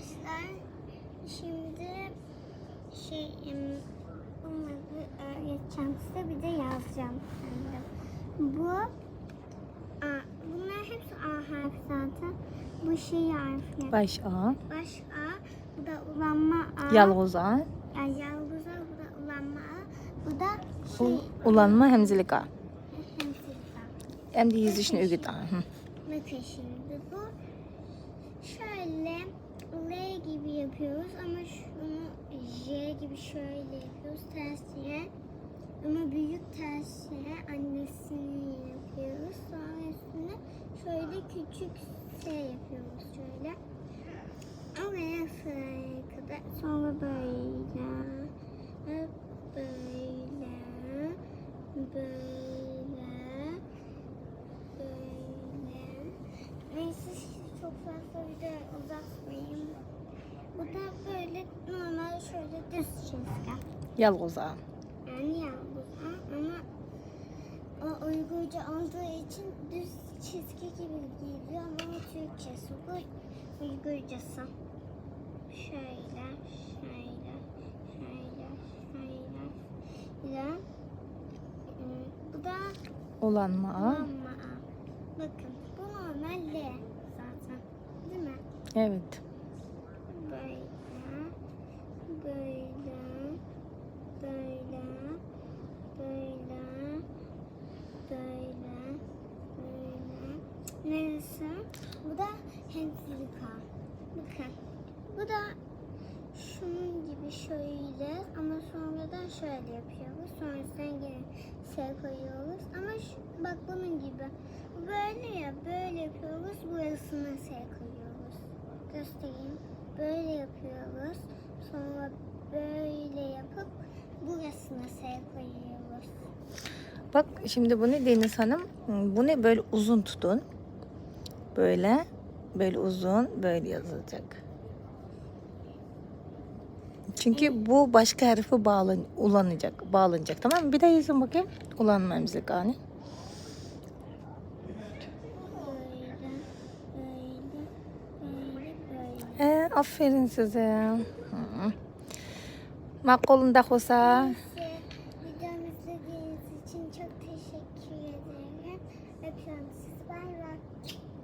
Arkadaşlar şimdi şey bunları öğreteceğim size bir de yazacağım. sanırım. Bu A, bunlar hepsi A harfi zaten. Bu şey harfi. Baş A. Baş A, bu da ulanma A. Yalğız A. Yani yalnız A, bu da ulanma A. Bu da U- şey Ulanma hemzilik A. hemşire. Hem de yazışını ügüt A. Bakın şimdi bu şöyle L gibi yapıyoruz ama şunu J gibi şöyle yapıyoruz tersine ama büyük tersine annesini yapıyoruz sonra üstüne şöyle küçük S yapıyoruz şöyle oraya sıraya kadar sonra böyle böyle böyle böyle. Neyse çok fazla video uzatmayayım. Bu da böyle normal şöyle düz çizgi. Yalğız A. Yani ha, ama o Uygurca olduğu için düz çizgi gibi geliyor ama o Türkçesi bu Uygurcası. Şöyle, şöyle, şöyle, şöyle. Ee, Bu da Ulanma A. Mamma. Bakın bu normal L zaten. Değil mi? Evet. Böyle. Böyle. Böyle. Böyle. Böyle. Böyle. Neresi? Bu da hemzilika. Bakın. Bu da şunun gibi şöyle ama sonradan şöyle yapıyoruz. Sonrasında gene şey koyuyoruz. Ama şu, bak bunun gibi. Böyle ya böyle yapıyoruz. Burasına şey koyuyoruz. Göstereyim. Böyle yapıyoruz. Sonra böyle yapıp burasına şey koyuyoruz. Bak şimdi bunu Deniz Hanım bunu böyle uzun tutun. Böyle, böyle uzun, böyle yazılacak. Çünkü bu başka harfi bağlan ulanacak, bağlanacak tamam mı? Bir de yazın bakayım. Ulanma emzik hani. Ee, aferin size. Hı. Makolunda Hosa.